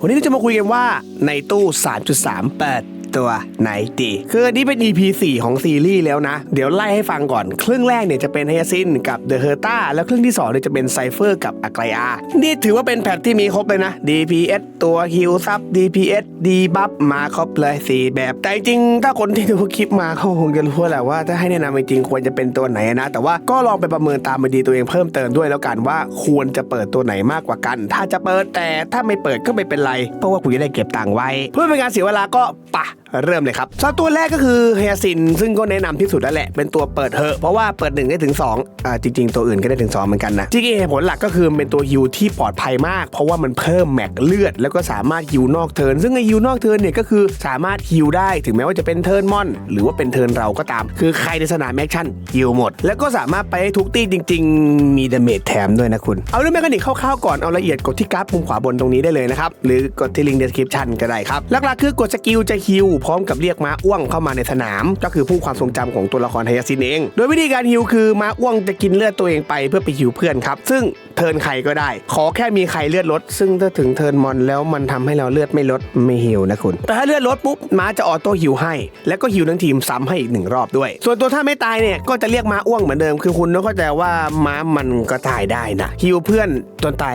วันนี้เราจะมาคุยกันว่าในตู้ 3.38 ตัวไหนดีคืออันนี้เป็น EP 4 ของซีรีส์แล้วนะ เดี๋ยวไล่ให้ฟังก่อน ครึ่งแรกเนี่ยจะเป็นไฮยาซินกับเดอะเฮอร์ตาแล้วครึ่งที่2เนี่ยจะเป็นไซเฟอร์กับอักไลอานี่ถือว่าเป็นแพทที่มีครบเลยนะ DPS ตัวฮิลซับ DPS ดีบัฟมาครบเลย4แบบ แต่จริงถ้าคนที่ดูคลิปมาเขาคงจะรู้แหละว่าถ้าให้แนะนำจริงควรจะเป็นตัวไหนนะ แต่ว่าก็ลองไปประเมินตามมาดีตัวเองเพิ่มเติมด้วยแล้วกันว่าควรจะเปิดตัวไหนมากกว่ากัน ถ้าจะเปิดแต่ถ้าไม่เปิดก็ไม่เป็นไร เพราะว่าคุณจะได้เก็บตังค์ไว้ เพื่อเป็นการเสียเวลาก็ปะ เริ่มเลยครับสตัวแรกก็คือเฮียซินซึ่งก็แนะนำที่สุดแล้วแหละ เป็นตัวเปิดเหอะเพราะว่าเปิด 1 ได้ถึง2อ่าจริง ๆ ตัวอื่นก็ได้ถึง 2 เหมือนกันนะที่เหตุผลหลักก็คือเป็นตัวฮิวที่ปลอดภัยมาก เพราะว่ามันเพิ่มแม็กเลือด แล้วก็สามารถฮิวนอกเทินซึ่งไอฮิวนอกเทินเนี่ยก็คือสามารถฮิวได้ถึงแม้ว่าจะเป็นเทินมอน หรือว่าเป็นเทินเราก็ตาม คือใครในสนามแอคชั่นฮิวหมด แล้วก็สามารถไปทุกตีจริง ๆ มีดาเมจแถมด้วยนะคุณเอาเรื่องแมคานิกคร่าวๆก่อนเอาละเอียดกดที่กราฟมุมขวาบนตรงนี้ได้เลยนะครับหรือกดที่ลิงก์ description ก็ได้ครับหลักๆคือกดสกิลจะฮิวพร้อมกับเรียกม้าอ้วงเข้ามาในสนาม ก็คือผู้ความทรงจำของตัวละครไฮยาซินเอง โดยวิธีการฮิวคือม้าอ้วงจะกินเลือดตัวเองไปเพื่อไปฮิวเพื่อนครับซึ่ง เทินใครก็ได้ ขอแค่มีใครเลือดลด ซึ่งถ้าถึงเทินมอนแล้วมันทำให้เราเลือดไม่ลดไม่ฮิวนะคุณ แต่ถ้าเลือดลดปุ๊บม้าจะออโต้ฮิวให้ แล้วก็ฮิวทั้งทีมซ้ำให้อีกหนึ่งรอบด้วย ส่วนตัวถ้าไม่ตายเนี่ยก็จะเรียกม้าอ้วงเหมือนเดิมคือคุณต้องเข้าใจว่าม้ามันก็ตายได้นะฮิวเพื่อนจนตาย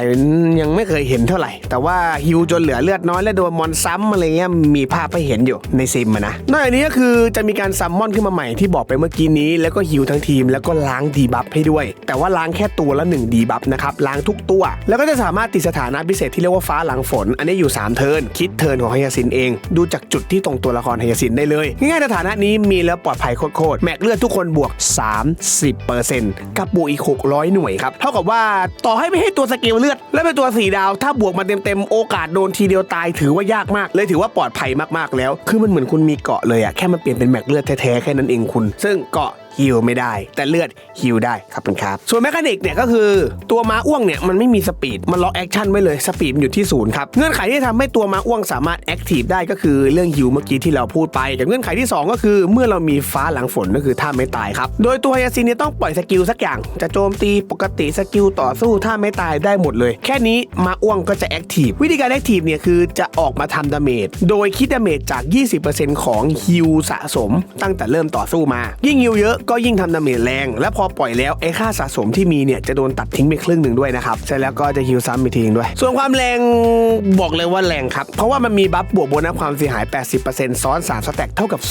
ยังไม่เคยเห็นเท่าไหร่ แต่ว่าฮิวจนเหลือเลือดน้อยแล้วโดนมอนซ้ำอะไรเงี้ยมีภาพให้เห็นอยู่ในซิมนะนอกจากนี้ก็คือจะมีการซัมมอนขึ้นมาใหม่ที่บอกไปเมื่อกี้นี้ แล้วก็ฮิวทั้งทีมแล้วก็ล้างดีบัฟให้ด้วย แต่ว่าล้างแค่ตัวละ1ดีบัฟนะครับล้างทุกตัว แล้วก็จะสามารถติดสถานะพิเศษที่เรียกว่าฟ้าหลังฝน อันนี้อยู่ 3 เทินคิดเทินของไฮยาซินเอง ดูจากจุดที่ตรงตัวละครไฮยาซินได้เลย ง่ายๆสถานะนี้มีแล้วปลอดภัยโคตรๆแม็กเลือดทุกคนบวก 30%กับบวกอีก 600 หน่วยครับเท่ากับว่าต่อให้ไม่ให้ตัวสเกลเลือด และเป็นตัว4ดาว ถ้าบวกมาเต็มๆโอกาสโดนทีเดียวตายถือว่ายากมาก เลยถือว่าปลอดภัยมากๆแล้ว คือมันเหมือนคุณมีเกาะเลยอะแค่มันเปลี่ยนเป็นแม็กเลือดแท้ๆแค่นั้นเองคุณ ซึ่งเกาะ ฮิวไม่ได้ แต่เลือดฮิวได้ครับคุณครับ ส่วนแมคานิกเนี่ยก็คือตัวม้าอ้วงเนี่ยมันไม่มีสปีดมันล็อกแอคชั่นไว้เลยสปีดมันอยู่ที่ศูนย์ครับเงื่อนไขที่ทำให้ตัวม้าอ้วงสามารถแอคทีฟได้ก็คือเรื่องฮิวเมื่อกี้ที่เราพูดไปแต่เงื่อนไขที่ 2 ก็คือ เมื่อเรามีฟ้าหลังฝนก็คือท่าไม่ตายครับโดยตัวไฮยาซินเนี่ยต้องปล่อยสกิลสักอย่าง จะโจมตีปกติสกิลต่อสู้ท่าไม่ตายได้หมดเลย แค่นี้ม้าอ้วงก็จะแอคทีฟวิธีการแอคทีฟเนี่ยคือจะออกมาทำดาเมจโดยคิดดาเมจจาก 20%ของฮิวสะสมตั้งแต่เริ่มต่อสู้มา ยิ่งฮิวเยอะก็ยิ่งทำดาเมจแรง และพอปล่อยแล้วไอ้ค่าสะสมที่มีเนี่ยจะโดนตัดทิ้งไปครึ่งหนึ่งด้วยนะครับเสร็จแล้วก็จะฮิวซ้ำอีกทีหนึ่งด้วย ส่วนความแรงบอกเลยว่าแรงครับ เพราะว่ามันมีบัฟบวกโบนัสความเสียหาย 80%ซ้อน 3 สแต็กเท่ากับ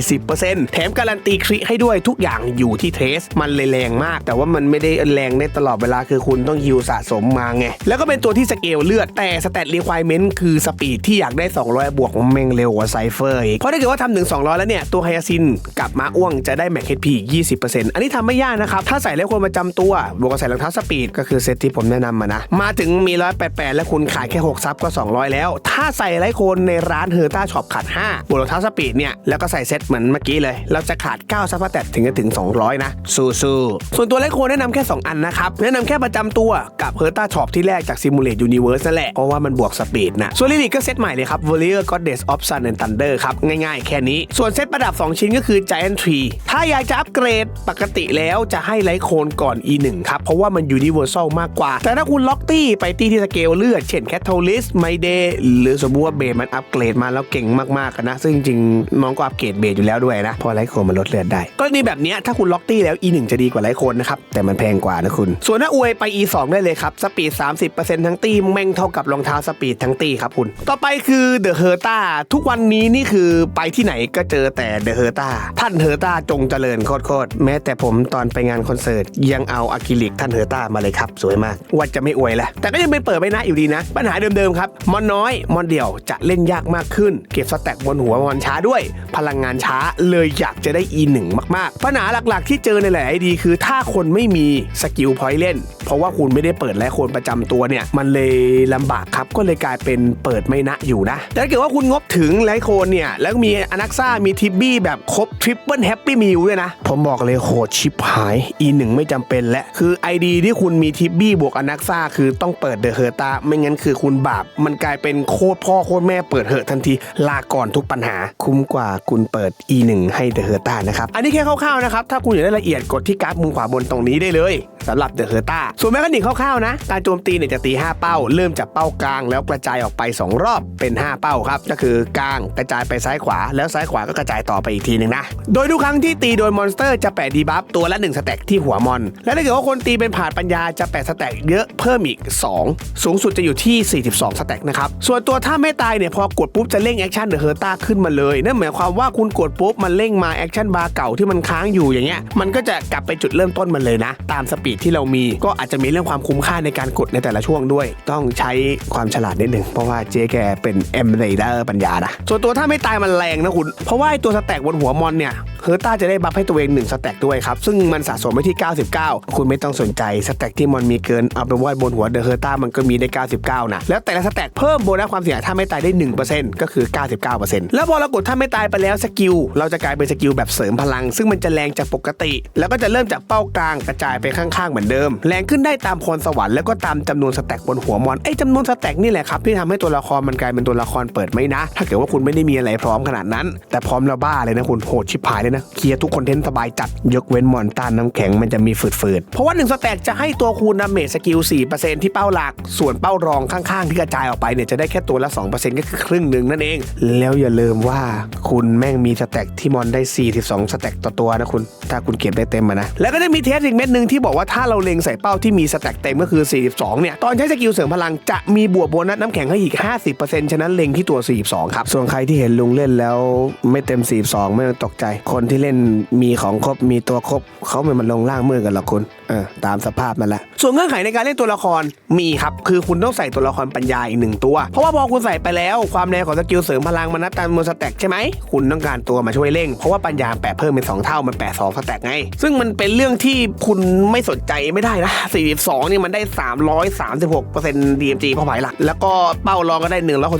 240%แถมการันตีคริให้ด้วยทุกอย่างอยู่ที่เทส มันเลยแรงมาก แต่ว่ามันไม่ได้แรงได้ตลอดเวลาคือคุณต้องฮิวสะสมมาไง แล้วก็เป็นตัวที่สเกลเลือดแต่สแตทรีควายเมนต์คือสปีดที่อยากได้ 200 บวกแม่งเร็วกว่าไซเฟอร์อีกเพราะถ้าเกิดว่าทำถึง 200 แล้วเนี่ยตัวไฮยาซินกับมาอ้วงจะได้แม็กเฮพีอีก 20%อันนี้ทำไม่ยากนะครับ ถ้าใส่แล้วคนประจำตัวบวกกับใส่รองเท้าสปีดก็คือเซตที่ผมแนะนำมานะ มาถึงมี 188 แล้วคุณขายแค่ 6 ซับก็ 200 แล้ว ถ้าใส่ไลโคนในร้านเฮอร์ต้าช็อปขาด 5 บวกรองเท้าสปีดเนี่ย แล้วก็ใส่เซตเหมือนเมื่อกี้เลย เราจะขาด 9 ซับแตถึงจะถึง 200 นะ สู้ๆส่วนตัวไลโคนแนะนำแค่ 2 อันนะครับ แนะนำแค่ประจำตัวกับเฮอร์ต้าช็อปที่แรกจากซิมูเลตยูนิเวิร์สนั่นแหละเพราะว่ามันบวกสปีดนะส่วนลิลิกก็เซตใหม่เลยครับ Warrior Goddess of Sun and Thunder ครับง่ายๆ แค่นี้ส่วนเซตประดับ 2 ชิ้นก็คือ Giant Tree ถ้าอยากจะอัปเกรดปกติแล้วจะให้ไลโคนก่อน E1 ครับ เพราะว่ามัน Universal มากกว่า แต่ถ้าคุณล็อกตี้ไปตี้ที่สเกลเลือด เช่น Catalyst m y Day หรือสมมุติว่าเบสมันอัปเกรดมาแล้วเก่งมากๆนะ ซึ่งจริงน้องก็อัปเกรดเบสอยู่แล้วด้วยนะ พอไลโคนมันลดเลือดได้กรณีแบบนี้ถ้าคุณล็อกตี้แล้ว E1 จะดีกว่าไลโคนนะครับแต่มันแพงกว่านะคุณ ส่วนถ้าอวยไป E2 ได้เลยครับสปีด 30%ทั้งตี้แม่งเท่ากับรองเท้าสปีดทั้งตี้ครับคุณต่อไปคือ The h e r t a ทุกวันนี้นี่คือไปที่ไหนก็เจอแต่ The h e r t a ท่าน h e r t a จงเจริญโคตรๆแม้แต่ผมตอนไปงานคอนเสิร์ต ยังเอาอะคริลิกท่าน h e r t a มาเลยครับสวยมากว่าจะไม่อวยแหละแต่ก็ยังเป็นเปิดไม่นะอยู่ดีนะ ปัญหาเดิมๆครับมอนน้อยมอนเดี่ยวจะเล่นยากมากขึ้น เก็บสแต็กบนหัวมอนช้าด้วย พลังงานช้าเลยอยากจะได้ E1 มากๆ ปัญหาหลักๆ ที่เจอในหลายๆดีคือถ้าคนไม่มีสกิลพอยต์เล่น เพราะว่าคุณไม่ได้เปิดและคนประจำตัวเนี่ย มันเลยลำบากครับก็เลยกลายเป็นเปิดไม่นะอยู่นะ แต่ถ้าเกิดว่าคุณงบถึงไลโคนเนี่ยแล้วมีอนักซ่ามีทิบบี้แบบครบทริปเปิลแฮปปี้มิลด้วยนะผมบอกเลยโหดชิปหาย E1 ไม่จำเป็นและ คือ ID ที่คุณมีทิปบี้บวกอนักซ่าคือต้องเปิดเดอะเฮอร์ตาไม่งั้นคือคุณบาป มันกลายเป็นโคตรพ่อโคตรแม่เปิดเหอะทันที ลาก่อนทุกปัญหา คุ้มกว่าคุณเปิด E1 ให้เดอะเฮอร์ตานะครับ อันนี้แค่คร่าวๆนะครับ ถ้าคุณอยากได้ละเอียดกดที่กราฟมุมขวาบนตรงนี้ได้เลยสำหรับเดอะเฮอร์ตาส่วนแมคานิกคร่าวๆนะ การโจมตีเนี่ยจะตี 5 เป้า เริ่มจากเป้ากลาง แล้วกระจายออกไป 2 รอบเป็น 5 เป้าครับ ก็คือกลางกระจายไปซ้ายขวา แล้วซ้ายขวาก็กระจายต่อไปอีกทีหนึ่งนะ โดยทุกครั้งที่ตีโดยมอนสเตอร์จะแปะดีบัฟตัวละ 1 สแต็กที่หัวมอน และถ้าเกิดว่าคนตีเป็นผ่านปัญญาจะแปะสแต็กเยอะเพิ่มอีก 2 สูงสุดจะอยู่ที่ 42 สแต็กนะครับส่วนตัวถ้าไม่ตายเนี่ยพอกดปุ๊บจะเร่งแอคชั่นเดอะเฮอร์ต้าขึ้นมาเลยนั่นหมายความว่าคุณกดปุ๊บมันเร่งมาแอคชั่นบาร์เก่าที่มันค้างอยู่อย่างเงี้ยมันก็จะกลับไปจุดเริ่มต้นมันเลยนะตามสปีดที่เรามีก็อาจจะมีเรื่องความคุ้มค่าในการกดในแต่ละช่วงด้วย ต้องใช้ความฉลาดนิดหนึ่งเพราะว่าเจ๊แกเป็นเอ็มเรเดอร์ปัญญานะส่วนตัวถ้าไม่ตายมันแรงนะคุณ เพราะว่าไอตัวสแต็กบนหัวมอนเนี่ยเฮอร์ต้าจะได้บัฟให้ตัวเอง1สแต็กด้วยครับ ซึ่งมันสะสมไปที่ 99 คุณไม่ต้องสนใจสแต็กที่มันมีเกินเอาไปว่าบนหัวเดอะเฮอร์ต้ามันก็มีได้ 99 นะ แล้วแต่ละสแต็กเพิ่มโบนัสความเสี่ยงถ้าไม่ตายได้ 1%ก็คือ 99%แล้วพอเรากดถ้าไม่ตายไปแล้วสกิลเราจะกลายเป็นสกิลแบบเสริมพลัง ซึ่งมันจะแรงจากปกติ แล้วก็จะเริ่มจากเป้ากลางกระจายไปข้างๆเหมือนเดิม แรงขึ้นได้ตามพรสวรรค์แล้วก็ตามจำนวนสแต็กบนหัวมอนไอ้จำนวนสแต็กนี่แหละครับที่ทำให้ตัวละครมันกลายเป็นตัวละครเปิดไม่นะ ถ้าเกิดว่าคุณไม่ได้มีอะไรพร้อมขนาดนั้น แต่พร้อมแล้วบ้าเลยนะคุณโหดชิบหายเลยนะเคลียร์ทุกคอนเทนต์สบายจัดยกเว้นมอนต้านน้ำแข็งมันจะมีฝืดๆเพราะว่า1สแต็กจะให้ตัวคูณดาเมจสกิล4%ที่เป้าหลัก ส่วนเป้ารองข้างๆ ที่กระจายออกไปเนี่ยจะได้แค่ตัวละ 2%ก็คือครึ่งหนึ่งนั่นเอง แล้วอย่าลืมว่าคุณแม่งมีสแต็กที่มอนได้ 42 สแต็กต่อตัวนะคุณ ถ้าคุณเก็บได้เต็มนะแล้วก็จะมีเทสอีกเม็ดหนึ่งที่บอกว่าถ้าเราเล็งใส่เป้าที่มีสแต็กเต็มก็คือ 42 เนี่ย ตอนใช้สกิลเสริมพลังจะมีบวกโบนัสน้ำแข็งให้อีก 50%ฉะนั้นเล็งที่ตัว 42 ครับ ส่วนใครที่เห็นลุงเล่นแล้วไม่เต็ม 42 ไม่ต้องตกใจ คนที่เล่นมีของครบมีตัวครบเขาไม่มันลงล่างมือกันหรอกคุณเออตามสภาพมันแหละส่วนเงื่อนไขในการเล่นตัวละครมีครับ คือคุณต้องใส่ตัวละครปัญญาอีกหนึ่งตัว เพราะว่าพอคุณใส่ไปแล้ว ความแรงของสกิลเสริมพลังมันนับตามจำนวนสแต็กใช่ไหมคุณต้องการตัวมาช่วยเร่งเพราะว่าปัญญาแปะเพิ่มเป็นสองเท่ามันแปะสองสแต็กไงซึ่งมันเป็นเรื่องที่คุณไม่สนใจไม่ได้นะ 42 นี่มันได้ 336% DMG เป้าหมายหลัก แล้วก็เป้ารองก็ได้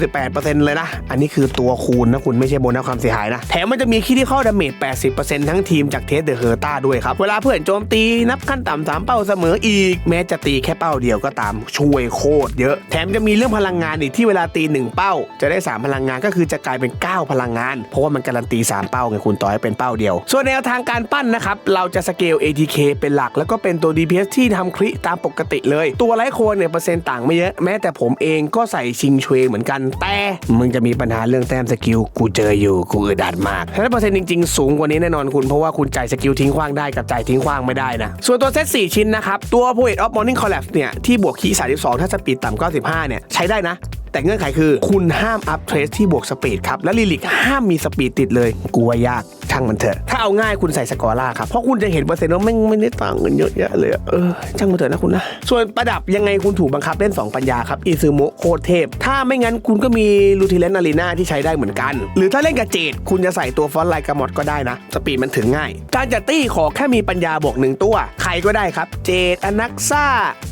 168%เลยนะ อันนี้คือตัวคูณนะคุณไม่ใช่โบนัสความเสียหายนะ แถมมันจะมีคิดที่เข้าดาเมจ 80%ทั้งทีมจากเทสเดอะเฮอร์ต้าด้วยครับ เวลาเพื่อนโจมตีนับขั้นต่ำสามเป้าเสมออีก แม้จะตีแค่เป้าเดียวก็ตามช่วยโคตรเยอะ แถมจะมีเรื่องพลังงานอีกที่เวลาตีหนึ่งเป้า จะได้ 3 พลังงานก็คือจะกลายเป็น 9 พลังงาน เพราะว่ามันการันตี 3 เป้าไงคุณต่อให้เป็นเป้าเดียว ส่วนแนวทางการปั้นนะครับเราจะสเกล ATK เป็นหลักแล้วก็เป็นตัวัว DPS ที่ทำคริตามปกติเลย ตัวไลท์โคนเนี่ยเปอร์เซ็นต์ต่างไม่เยอะ แม้แต่ผมเองก็ใส่ชิงเชวเหมือนกัน แต่มึงจะมีปัญหาเรื่องแต้มสกิลกูเจออยู่กูอึดอัดมากฉะนั้นเปอร์เซ็นต์จริงๆ สูงกว่านี้แน่นอนคุณ เพราะว่าคุณจ่ายสกิลทิ้งขว้างได้กับจ่ายทิ้งขว้างไม่ได้นะ ส่วนตัวเซต4ชิ้นนะครับตัว Poet of Morning Collapse เนี่ยที่บวกคีย์32 ถ้าสปีดต่ำ95เนี่ยใช้ได้นะแต่เงื่อนไขคือคุณห้ามอัพเทรสที่บวกสปีดครับ และลิลิกห้ามมีสปีดติดเลยกูว่ายาก ช่างมันเถอะ ถ้าเอาง่ายคุณใส่สกอร่าครับ เพราะคุณจะเห็นเปอร์เซ็นต์ว่าไม่งไม่ได้ต่างกันเยอะแยะเลยอะเออช่างมันเถอะนะคุณนะ ส่วนประดับยังไงคุณถูกบังคับเล่น 2 ปัญญาครับอีซูโมโคตรเทพ ถ้าไม่งั้นคุณก็มีลูทิเลนอารีนาที่ใช้ได้เหมือนกัน หรือถ้าเล่นกับเจดคุณจะใส่ตัวฟอนต์ไลน์กระหมดก็ได้นะ สปีดมันถึงง่าย การจัดตี้ขอแค่มีปัญญาบวกหนึ่งตัว ใครก็ได้ครับ เจดอนักซ่า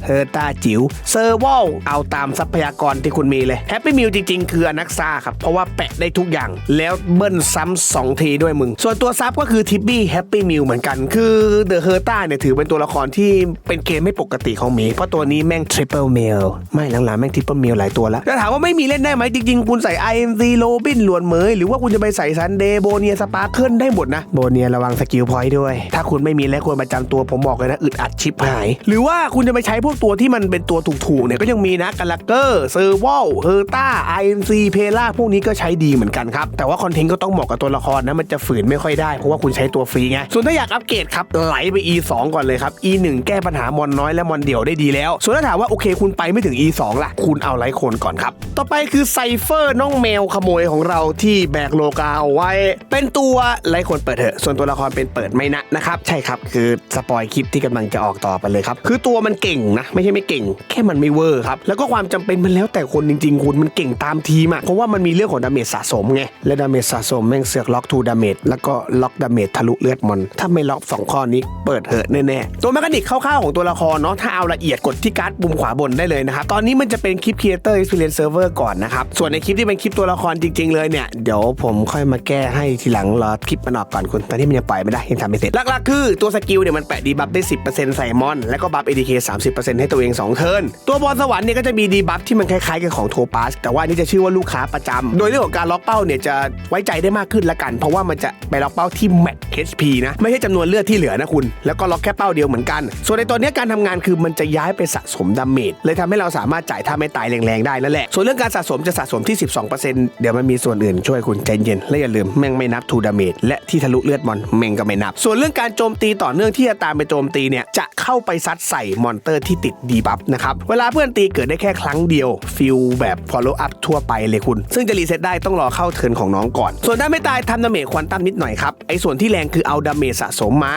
เฮอร์ตาจิ๋วเซอร์วอลเอาตามทรัพยากรที่คุณมีเลยแฮปปี้มิลจริงๆ คืออนักซ่าครับเพราะว่าแปะได้ทุกอย่าง แล้วเบิ้ลซ้ำสองทีด้วยมึงส่วนตัวซับก็คือทิปปี้แฮปปี้มิลเหมือนกัน คือเดอะเฮอร์ต้าเนี่ยถือเป็นตัวละครที่เป็นเกมไม่ปกติของหมี เพราะตัวนี้แม่งทริปเปิลเมลไม่หลังๆแม่งทริปเปิลเมลหลายตัวแล้วแต่ถามว่าไม่มีเล่นได้ไหมจริงๆ คุณใส่ IMZ โรบินหลวนเหมยหรือว่าคุณจะไปใส่ซันเดย์โบเนียสปาร์เคิลได้หมดนะโบเนียระวังสกิลพอยต์ด้วย ถ้าคุณไม่มีและควรประจำตัวผมบอกเลยนะอึดอัดชิบหาย หรือว่าคุณจะไปใช้พวกตัวที่มันเป็นตัวถูกๆเนี่ยก็ยังมีนะกาลักเกอร์เซอร์วอลเฮอร์ต้า IMC เพล่าพวกนี้ก็ใช้ดีเหมือนกันครับแต่ว่าคอนเทนต์ก็ต้องเหมาะกับตัวละครนะมันจะฝืนไม่ค่อยได้เพราะว่าคุณใช้ตัวฟรีไงส่วนถ้าอยากอัปเกรดครับไหลไป E2 ก่อนเลยครับ E1 แก้ปัญหามอนน้อยและมอนเดี่ยวได้ดีแล้ว ส่วนถ้าถามว่าโอเค คุณไปไม่ถึง E2 ล่ะ คุณเอาไลท์โคนก่อนครับ ต่อไปคือไซเฟอร์น้องแมวขโมยของเราที่แบกโลกาเอาไว้ เป็นตัวไลท์โคนเปิดเถอะส่วนตัวละครเป็นเปิดไม่นะนะครับใช่ครับคือสปอยคลิปที่กำลังจะออกต่อไปเลยครับคือตัวมันเก่งนะไม่ใช่ไม่เก่ง แค่มันไม่เวอร์ครับแล้วก็ความจำเป็นมันแล้วแต่คนจริงๆ คุณมันเก่งตามทีมอะเพราะว่ามันมีเรื่องของดาเมจสะสมไงและดาเมจสะสมแม่งเสือกล็อกทูดาเมจแล้วก็ล็อกดาเมจทะลุเลือดมอน ถ้าไม่ล็อก 2 ข้อนี้เปิดเหอะแน่ๆ ตัวแมคานิกคร่าวๆของตัวละครเนาะถ้าเอาละเอียดกดที่การ์ดปุ่มขวาบนได้เลยนะครับ ตอนนี้มันจะเป็นคลิป Creator Experience Server ก่อนนะครับ ส่วนในคลิปที่เป็นคลิปตัวละครจริง ๆ เลยเนี่ยเดี๋ยวผมค่อยมาแก้ให้ทีหลังรอคลิปมันออกก่อนคุณตอนนี้มันยังปล่อยไม่ได้ยังทำไม่เสร็จหลักๆคือตัวสกิลเนี่ยมันแปะดีบัฟได้ 10%ใส่มอน แล้วก็บัฟ ADK 30%ให้ตัวเอง2เทิร์นตัวบอลสวรรค์เนี่ยก็จะมีดีบัฟที่มันคล้ายๆกับของโทปัสแต่ว่านี่จะชื่อว่าลูกค้าประจำโดยเรื่องของการล็อกเป้าเนี่ยจะไว้ใจได้มากขึ้นละกัน เพราะว่ามันจะไปล็อกเป้าที่แมท HP นะ ไม่ใช่จำนวนเลือดที่เหลือนะคุณ แล้วก็ล็อกแค่เป้าเดียวเหมือนกัน ส่วนในตัวนี้การทำงานคือมันจะย้ายไปสะสมดาเมจเลยทำให้เราสามารถจ่ายท่าไม่ตายแรงๆได้นั่นแหละ ส่วนเรื่องการสะสมจะสะสมที่ 12%เดี๋ยวมันมีส่วนอื่นช่วยคุณใจเย็นและอย่าลืมแม่งไม่นับทูดาเมจและที่ทะลุเลือดมอนแม่งก็ไม่นับ ส่วนเรื่องการโจมตีต่อเนื่องที่จะตามไปโจมตีเนี่ยจะเข้าไปซัดใส่มอนเตอร์ที่ติดดีบัฟนะครับเวลาเพื่อนตีเกิดได้แค่ครั้งเดียวฟิลแบบ follow up ทั่วไปเลยคุณ ซึ่งจะรีเซ็ตได้ต้องรอเข้าเทิร์นของน้องก่อน ส่วนด้าไม่ตายทำดาเมจควอนตัมนิดหน่อยครับ ไอ้ส่วนที่แรงคือเอาดาเมจสะสมมา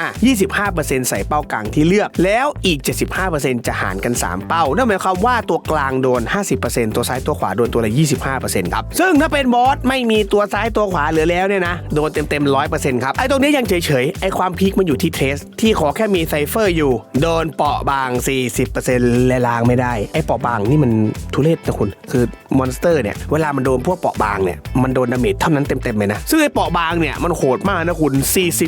25%ใส่เป้ากลางที่เลือก แล้วอีก 75%จะหารกัน 3 เป้า นั่นหมายความว่าตัวกลางโดน 50%ตัวซ้ายตัวขวาโดนตัวละ 25%ครับ ซึ่งถ้าเป็นบอสไม่มีตัวซ้ายตัวขวาเหลือแล้วเนี่ยนะ โดนเต็มๆ100%ครับ ไอ้ตรงนี้ยังเฉยๆ ไอ้ความพีคมันอยู่ที่เทส ที่ขอแค่มีไซเฟอร์อยู่ โดนเปาะบาง 40%และล้างไม่ได้ ไอ้เปาะบางนี่มันทุเรศนะคุณ คือมอนสเตอร์เนี่ย เวลามันโดนพวกเปาะบางเนี่ย มันโดนดาเมจเท่านั้นเต็มๆเลยนะ ซึ่งไอ้เปาะบางเนี่ย มันโหดมากนะคุณ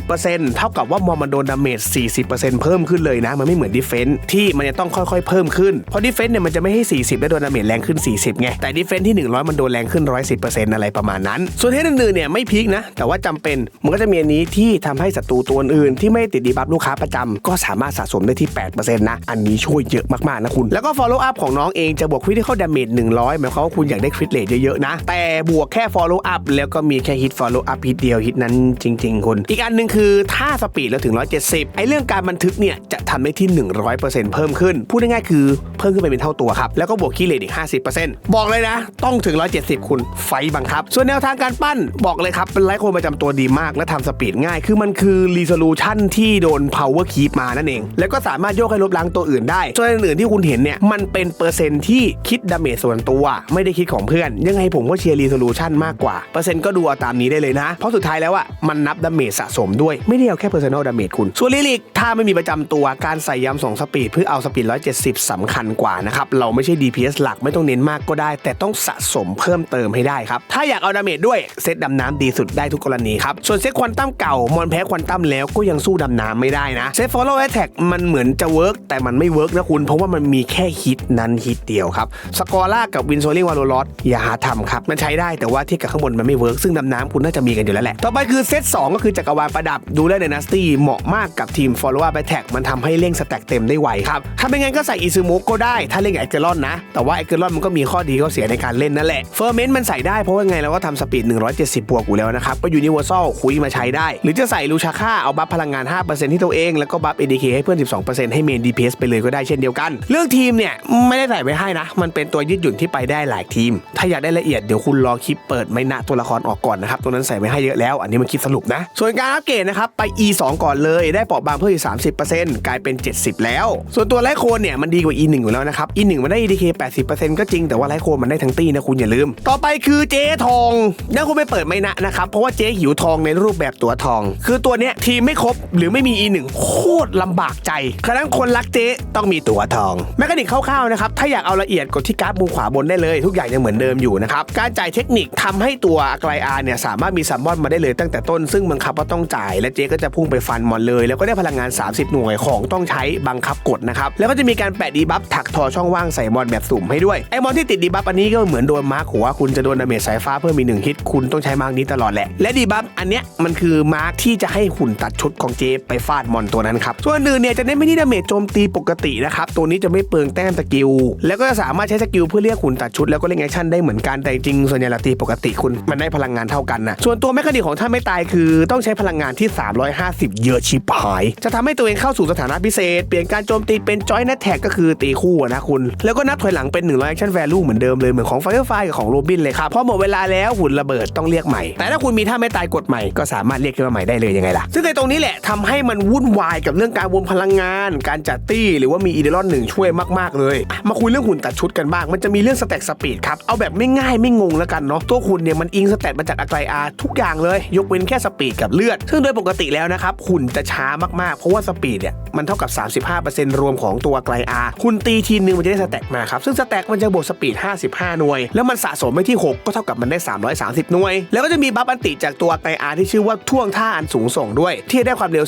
40%เท่ากับว่ามอมันโดนดาเมจ 40%เพิ่มขึ้นเลยนะ มันไม่เหมือนดิเฟนต์ที่มันจะต้องค่อยๆ เพิ่มขึ้น เพราะดิเฟนต์เนี่ยมันจะไม่ให้ 40 แล้โดนดาเมจแรงขึ้น 40 ไง แต่ดิเฟนต์ที่ 100 มันโดนแรงขึ้น 110%อะไรประมาณนั้น ส่วนเทสอื่นๆเนี่ยไม่พีคนะ แต่ว่าจำเป็น มันก็จะมีอันนี้ที่ทำให้ศัตรูตัวอื่นที่ไม่ติดดีบัฟลูกค้าประจำก็สามารถสะสมได้ที่ 8%นะ อันนี้ช่วยเยอะมากๆนะคุณ แล้วก็ follow up ของน้องเองจะบวก critical damage 100หมายความว่าคุณอยากได้ crit rate เยอะๆนะ แต่บวกแค่ follow up แล้วก็มีแค่ hit follow up hit เดียว hit นั้นจริง ๆ คุณ อีกอันหนึ่งคือถ้าสปีดเราถึง 170 ไอ้เรื่องการบันทึกเนี่ยจะทำได้ที่ 100%เพิ่มขึ้น พูดง่ายๆคือเพิ่มขึ้นไปเป็นเท่าตัวครับ แล้วก็บวกคีเลตอีก 50%บอกเลยนะ ต้องถึง 170 คุณไฟบังคับ ส่วนแนวทางการปั้นบอกเลยครับ เป็นไลท์โคนประจำตัวดีมาก และทำสปีดง่าย คือมันคือ resolution ที่โดน power keep มานั่นเอง แล้วก็สามารถโยกให้ลบล้างตัวอื่นได้ส่วนอื่นๆที่คุณเห็นเนี่ยมันเป็นเปอร์เซ็นต์ที่คิดดาเมจส่วนตัวไม่ได้คิดของเพื่อน ยังไงผมก็เชียร์ resolution มากกว่าเปอร์เซ็นต์ก็ดูเอาตามนี้ได้เลยนะ เพราะสุดท้ายแล้วอะมันนับดาเมจสะสมด้วยไม่ได้เอาแค่ personal damage คุณ ส่วนลิลิกถ้าไม่มีประจำตัวการใส่ยำสองสปีดเพื่อเอาสปีด 170สำคัญกว่านะครับ เราไม่ใช่ DPS หลักไม่ต้องเน้นมากก็ได้ แต่ต้องสะสมเพิ่มเติมให้ได้ครับ ถ้าอยากเอาดาเมจด้วยเซตดำน้ำดีสุดได้ทุกกรณีครับ ส่วนเซตควอนตัมเก่ามอนแพ้ควอนตัมแล้วก็ยังสู้ดำน้ำไม่ได้นะเซต follow attack มันเหมือนจะเวิร์กแต่มันไม่เวิร์กนะคุณ เพราะว่ามันมีแค่ฮิตนั้นฮิตเดียวครับสกอร่ากับวินโซลิงวาโลลอสอย่าหาทำครับมันใช้ได้แต่ว่าเทียบกับข้างบนมันไม่เวิร์กซึ่งดำน้ำคุณน่าจะมีกันอยู่แล้วแหละต่อไปคือเซต2ก็คือจักรวาลประดับดูแลในนัสตี้เหมาะมากกับทีม follow up attack มันทำให้เร่งสแต็กเต็มได้ไวครับ ถ้าเป็นงั้นก็ใส่อิซูมุก็ได้ ถ้าเล่นกับไอเกอรอนนะ แต่ว่าไอเกอรอนมันก็มีข้อดีข้อเสียในการเล่นนั่นแหละเฟอร์เมนต์มันใส่ได้เพราะว่าไงเราก็ทำสปีด 170 บวกอยู่แล้วนะครับ ก็ยูนิเวอร์แซลคุยมาใช้ได้ หรือจะใส่ลูชาค่าเอาบัฟพลังงาน 5%ที่ตัวเอง แล้วก็บัฟ ADK ให้เพื่อน 12%ให้เมน DPS ไปเลยก็ได้เช่นเดียวกัน เรื่องทีมเนี่ยไม่ได้ใส่ไว้ให้นะ มันเป็นตัวยืดหยุ่นที่ไปได้หลายทีม ถ้าอยากได้ละเอียดเดี๋ยวคุณรอคลิปเปิดไม่นะตัวละครออกก่อนนะครับตัวนั้นใส่ไว้ให้เยอะแล้วอันนี้มันคลิปสรุปนะ ส่วนการอัปเกรดนะครับ ไป E 2 ก่อนเลย ได้เปราะบางเพิ่มอีก 30%กลายเป็น 70 แล้ว ส่วนตัวไลโคนเนี่ยมันดีกว่า E 1 อยู่แล้วนะครับ E 1 มันได้ EDK 80%ก็จริงแต่ว่าไลโคนมันได้ทั้งตี้นะคุณอย่าลืม ต่อไปคือเจ๊ทองนั่คุณไปเปิดไม่นะนะครับเพราะว่าเจ๊หิวทองในรูปแบบตัวทอง คือตัวเนี้ยทีมไม่ครบหรือไม่มี E 1 โคตรลำบากใจครั้นคนรักเจ๊ต้องมีตัวทองแมคานิกคร่าวๆนะครับถ้าอยากเอาละเอียดกดที่กราฟมุมขวาบนได้เลยทุกอย่างยังเหมือนเดิมอยู่นะครับการจ่ายเทคนิคทำให้ตัวไกลอาเนี่ยสามารถมีซัมมอนมาได้เลยตั้งแต่ตน ซึ่งบังคับว่าต้องจ่าย และเจ๊ก็จะพุ่งไปฟันมอนเลย แล้วก็ได้พลังงาน 30 หน่วยของต้องใช้บังคับกดนะครับแล้วก็จะมีการแปะดีบัฟถักทอช่องว่างใส่มอนแบบสุ่มให้ด้วยไอมอนที่ติดดีบัฟอันนี้ก็เหมือนโดนมาร์คหัวคุณจะโดนดาเมจสายฟ้าเพิ่มมีกหนึ่งฮิตคุณต้องใช้มาร์กนี้ตลอดแหละและดีบัฟอันเนี้ยมันคือมาร์กที่จะให้หุ่นตัดชุดของเจไปฟาดมอนตัวนั้นครับส่วนอื่นเนี่ยจะเน้นไปที่ดาเมจโจมตีปกตินะครับตัวนี้จะไม่เปลืองแต้มสกิลแล้วก็จะสามารถใช้สกิลเพื่อเรียกหุ่นตัดชุดแล้วก็เล่นแอคชั่นได้เหมือนกันแต่จริงส่วนใหญ่เราตีปกติคุณมันได้พลังงานเท่ากันนะส่วนตัวแมคานิกของท่านไม่ตายคือต้องใช้พลังงานที่ 350 เยอะชิบหาย จะทำให้ตัวเองเข้าสู่สถานะพิเศษ เปลี่ยนการโจมตีเป็นจอยนัทแท็กก็คือตีคู่นะคุณ แล้วก็นับถอยหลังเป็น 100 action value เหมือนเดิมเลย เหมือนของ Firefly กับของโรบินเลยครับ พอหมดเวลาแล้วหุ่นระเบิดต้องเรียกใหม่ แต่ถ้าคุณมีท่าไม่ตายกดใหม่ก็สามารถเรียกขึ้นมาใหม่ได้เลยยังไงล่ะ ซึ่งในตรงนี้แหละทำให้มันวุ่นวายกับเรื่องการวนพลังงาน การจัดตี้หรือว่ามีอีเดลอนหนึ่งช่วยมากๆเลย มาคุยเรื่องหุ่นตัดชุดกันบ้าง มันจะมีเรื่องสแต็กสปีดครับเอาแบบไม่ง่ายไม่งงแล้วกันเนาะตัวหุ่นเนี่ยมันอิงสแต็กมาจากอักไลอาทุกอย่างเลยยกเว้นแค่แค่สปีดกับเลือด ซึ่งโดยปกติแล้วนะครับหุ่นจะช้ามากๆ เพราะว่าสปีดเนี่ยมันเท่ากับ 35%รวมของตัวไกลอาคุณตีทีนึงมันจะได้สแต็กมาครับซึ่งสแต็กมันจะบวกสปีด 55 หน่วย แล้วมันสะสมไปที่ 6 ก็เท่ากับมันได้ 330 หน่วย แล้วก็จะมีบัฟอันติจากตัวไกลอาที่ชื่อว่าท่วงท่าอันสูงส่งด้วย ที่ได้ความเร็ว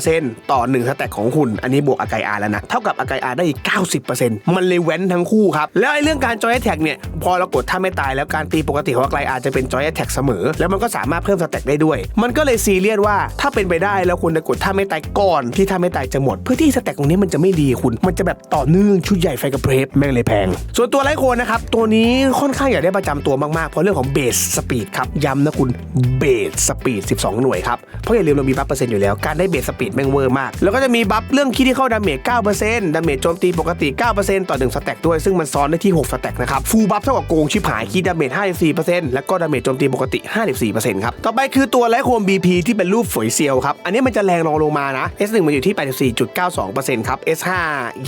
15%ต่อ 1 สแต็กของหุ่นอันนี้บวกอาไกอาแล้วนะเท่ากับอาไกอาได้อีก 90%มันเลยแว้นทั้งคู่ครับแล้วไอ้เรื่องการจอยแท็กเนี่ยพอเรากดท่าไม่ตายแล้วการตีปกติของไกลอาจะเป็นจอยแท็กเสมอ แล้วมันก็สามารถเพิ่มสแต็กได้ด้วยมันก็เลยซีเรียสว่าถ้าเป็นไปได้แล้วคุณจะกดท่าไม่ตายก่อนที่ท่าไม่ตายจะหมด เพื่อที่สแต็กตรงนี้มันจะไม่ดีคุณ มันจะแบบต่อเนื่องชุดใหญ่ไฟกระเพรฟแม่งเลยแพง ส่วนตัวไลโคนนะครับตัวนี้ค่อนข้างอยากได้ประจำตัวมากๆเพราะเรื่องของเบสสปีดครับย้ำนะคุณเบสสปีด 12 หน่วยครับเพราะอย่าลืมเรามีบัฟเปอร์เซ็นต์อยู่แล้วการได้เบสสปีดแม่งเวอร์มาก แล้วก็จะมีบัฟเรื่องคิดที่เข้าดาเมจ9%ดาเมจโจมตีปกติ 9%ต่อ1สแต็กด้วยซึ่งมันซ้อนได้ที่6สแต็กนะครับฟูลบัฟเท่ากับโกงชิบหายคิดดาเมจ54%แล้วก็ดาเมจโจมตีปกติ 54%ครับต่อไปคือตัวไลโคน BP ที่เป็นรูปฝอยเซียวครับ อันนี้มันจะแรงรองลงมานะ S1 มันอยู่ที่ 84.92%ครับ S5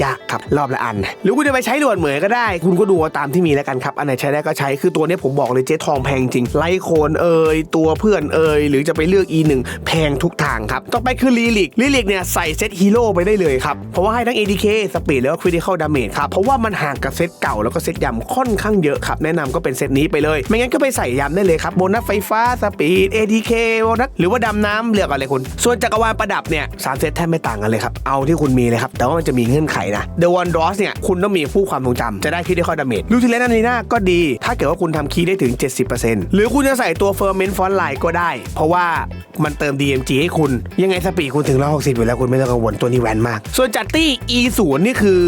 ยากครับ รอบละอัน หรือคุณจะไปใช้ด่วนเหมยก็ได้ คุณก็ดูาตามที่มีแล้วกันครับ อันไหนใช้ได้ก็ใช้ คือตัวนี้ผมบอกเลยเจ๊ทองแพงจริง ไลโคนเอ่ยตัวเพื่อนเอ่ยหรือจะไปเลือก E1 แพงทุกทางครับ ต่อไปคือลีลิกลีลิกเนี่ยใส่เซตฮีโร่ไปได้เลยครับ เพราะว่าให้ทั้ง ADK สปีดแล้วก็ Critical Damage ครับ เพราะว่ามันห่างกับเซตเก่าแล้วก็เซตยำค่อนข้างเยอะครับ แนะนำก็เป็นเซตนี้ไปเลย ไม่งั้นก็ไปใส่ยำได้เลยครับโบนัสไฟฟ้าสปีด ADK โบนัสหรือว่าดำน้ำเลือกอะไรคุณ ส่วนจักรวาลประดับเนี่ยสามเซตแทบไม่ต่างกันเลยครับ เอาที่คุณมีเลยครับ แต่ว่ามันจะมีเงื่อนไขนะ The One Dross เนี่ยคุณต้องมีผู้ความทรงจำจะได้ Critical Damage ลูทิเลนอันนี้น่าก็ดี ถ้าเกิดว่าคุณทำคีย์ได้ถึง 70%หรือคุณจะใส่ตัว Ferment Font Line ก็ได้ เพราะว่ามันเติม DMG ให้คุณยังไงสปีดคุณถึง160อยู่แล้วคุณไม่ต้องกังวลตัวนี้แวนมาก ส่วนจัดตี้ E 0 นี่คือ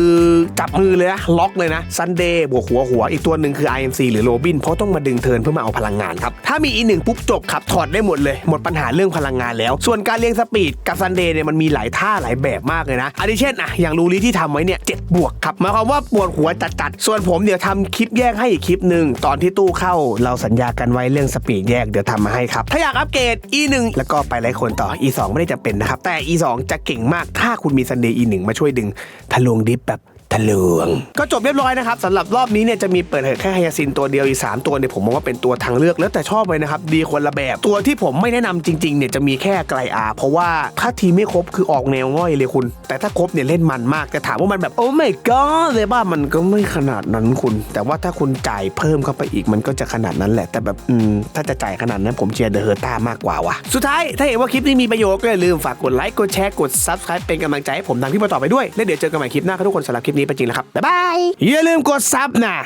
จับมือเลยนะล็อกเลยนะ Sunday บวกหัวหัวอีกตัวหนึ่งคือ IMC หรือโรบินเพราะต้องมาดึงเทิร์นเพื่อมาเอาพลังงานครับถ้ามี E 1 ปุ๊บจบครับถอดได้หมดเลยหมดปัญหาเรื่องพลังงานแล้ว ส่วนการเรียงสปีดกับ Sunday เนี่ยมันมีหลายท่าหลายแบบมากเลยนะอันนี้เช่นอะอย่างรูลีที่ทำไว้เนี่ยเจ็ดบวกครับหมายความว่าปวดหัวจัดๆส่วนผมเดี๋ยวทำคลิปแยกให้อีกคลิปหนึ่งตอนที่ตู้เข้าเราสัญญากันไว้เรื่องสปีดแยกเดี๋ยวทำมาให้ครับถ้าอยากอัปเกรด E 1 แล้วก็ไปไล่คนต่อ E 2 ไม่ได้จะเป็นนะครับแต่ E 2 จะเก่งมากถ้าคุณมี Sunday E 1 มาช่วยดึงทะลวงดิฟแบบ ทะลวง ก็จบเรียบร้อยนะครับสำหรับรอบนี้เนี่ยจะมีเปิดเผยแค่ไฮยาซินตัวเดียวอีก 3 ตัวเนี่ยผมมองว่าเป็นตัวทางเลือกแล้วแต่ชอบเลยนะครับ ดีคนละแบบ ตัวที่ผมไม่แนะนำจริงๆเนี่ยจะมีแค่ไกลอา เพราะว่าถ้าทีไม่ครบคือออกแนวง่อยเลยคุณ แต่ถ้าครบเนี่ยเล่นมันมากแต่ถามว่ามันแบบโอ้ไม่ก็เลยบ้ามันก็ไม่ขนาดนั้นคุณ แต่ว่าถ้าคุณจ่ายเพิ่มเข้าไปอีกมันก็จะขนาดนั้นแหละ แต่แบบอืมถ้าจะจ่ายขนาดนั้นผมเชียร์เดอะเฮอร์ต้ามากกว่าว่ะสุดท้ายถ้าเห็นว่าคลิปนี้มีประโยชน์ก็อย่าลืมฝากกดไลค์กดแชร์กด subscribe เป็นกำลังใจให้ผมทำคลิปต่อไปด้วยและเดี๋ยวเจอกันใหม่คลิปหน้าครับทุกคนสำหรับคลิปนี้ไปจริงแล้วครับบ๊ายบายอย่าลืมกดซับนะ